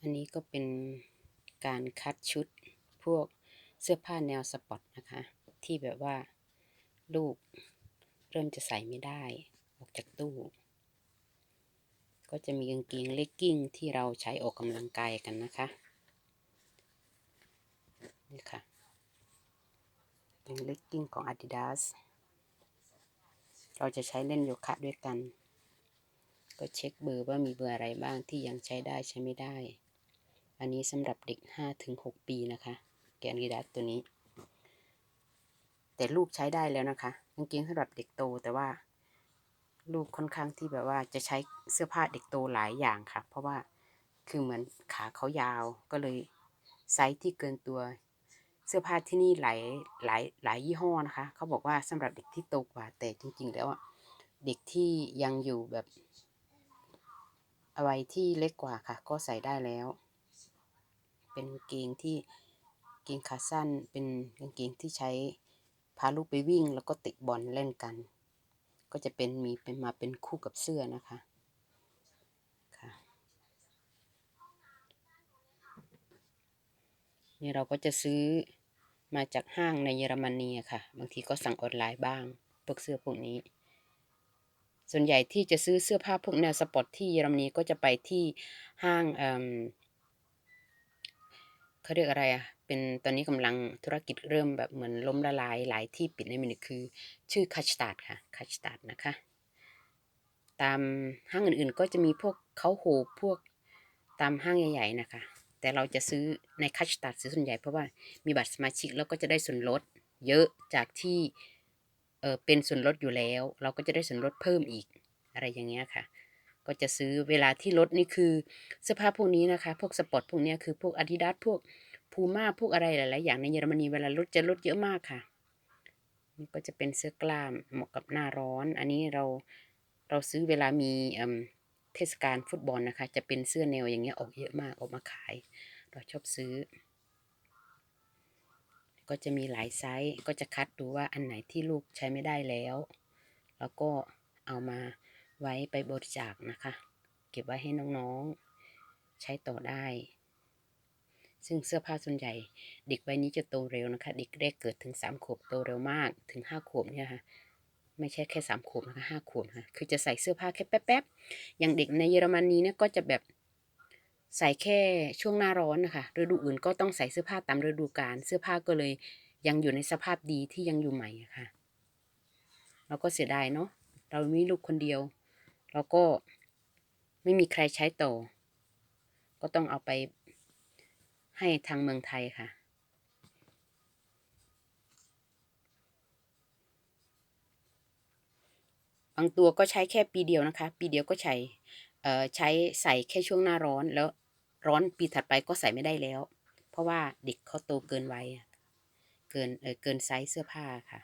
อันนี้ก็เป็นการคัดชุดพวกเสื้อผ้าแนวสปอร์ตนะคะ ที่แบบว่าลูกเริ่มจะใส่ไม่ได้ ออกจากตู้ ก็จะมีกางเกงเลกกิ้งที่เราใช้ออกกำลังกายกันนะคะนี่ค่ะเป็นเลกกิ้งของ Adidas เราจะใช้เล่นโยคะด้วยกัน ก็เช็คเบอร์ว่ามีเบอร์อะไรบ้างที่ยังใช้ได้ใช้ไม่ได้ อันนี้สำหรับเด็ก5-6ปีนะคะ แกนกีดัสตัวนี้ แต่ลูกใช้ได้แล้วนะคะกางเกงสำหรับเด็กโตแต่ว่า ลูกค่อนข้างที่แบบว่าจะใช้เสื้อผ้าเด็กโตหลายอย่างค่ะ เพราะว่าคือเหมือนขาเขายาวก็เลยไซส์ที่เกินตัวเสื้อผ้าที่นี่หลายหลายหลายยี่ห้อนะคะ เขาบอกว่าสำหรับเด็กที่โตกว่า แต่จริง ๆ แล้วอะเด็กที่ยังอยู่แบบอวัยที่เล็กกว่าค่ะ ก็ใส่ได้แล้ว เป็นกางเกงที่เกงขาสั้น เป็นกางเกงที่ใช้พาลูกไปวิ่ง แล้วก็เตะบอลเล่นกัน ก็จะเป็นมีเป็นมาเป็นคู่กับเสื้อนะคะค่ะนี่เราก็จะซื้อมาจากห้างในเยอรมนีค่ะ บางทีก็สั่งออนไลน์บ้างพวกเสื้อพวกนี้ ส่วนใหญ่ที่จะซื้อเสื้อผ้าพวกแนวสปอร์ตที่เยอรมนีก็จะไปที่ห้าง เขาเรียกอะไรอะ เป็นตอนนี้กำลังธุรกิจเริ่มแบบเหมือนล้มละลายหลายที่ปิดในมินิคือ ชื่อคัชตาร์ดค่ะคัชตาร์ดนะคะ ตามห้างอื่นๆก็จะมีพวกเขาโหพวกตามห้างใหญ่ๆนะคะ แต่เราจะซื้อในคัชตาร์ดซื้อส่วนใหญ่เพราะว่ามีบัตรสมาชิกแล้วก็จะได้ส่วนลด เยอะจากที่เออเป็นส่วนลดอยู่แล้ว เราก็จะได้ส่วนลดเพิ่มอีกอะไรอย่างเงี้ยค่ะ ก็จะซื้อเวลาที่ลดนี่คือเสื้อผ้าพวกนี้นะคะ พวกสปอร์ตพวกนี้คือพวกอาดิดาสพวกพูม่าพวกอะไรหลาย ๆ อย่างในเยอรมนีเวลาลดจะลดเยอะมากค่ะนี่ก็จะเป็นเสื้อกล้ามเหมาะกับหน้าร้อน อันนี้เราเราซื้อเวลามีเทศกาลฟุตบอลนะคะ จะเป็นเสื้อแนวอย่างเงี้ยออกเยอะมากออกมาขาย เราชอบซื้อ ก็จะมีหลายไซส์ก็จะคัดดูว่าอันไหนที่ลูกใช้ไม่ได้แล้ว แล้วก็เอามา ไว้ไปบริจาคนะคะ เก็บไว้ให้น้องๆ ใช้ต่อได้ ซึ่งเสื้อผ้าส่วนใหญ่ เด็กวัยนี้จะโตเร็วนะคะ เด็กแรกเกิดถึงสามขวบโตเร็วมากถึงห้าขวบเนี่ยค่ะไม่ใช่แค่สามขวบนะคะห้าขวบค่ะคือจะใส่เสื้อผ้าแค่แป๊บๆ อย่างเด็กในเยอรมนีเนี่ยก็จะแบบใส่แค่ช่วงหน้าร้อนนะคะฤดูอื่นก็ต้องใส่เสื้อผ้าตามฤดูกาลเสื้อผ้าก็เลยยังอยู่ในสภาพดีที่ยังอยู่ใหม่ค่ะเราก็เสียดายเนาะเรามีลูกคนเดียว เราก็ไม่มีใครใช้ต่อ ก็ต้องเอาไปให้ทางเมืองไทยค่ะ บางตัวก็ใช้แค่ปีเดียวนะคะ ปีเดียวก็ใช้เออใช้ใส่แค่ช่วงหน้าร้อนแล้วร้อนปีถัดไปก็ใส่ไม่ได้แล้ว เพราะว่าเด็กเขาโตเกินวัยเกินเออเกินไซส์เสื้อผ้าค่ะ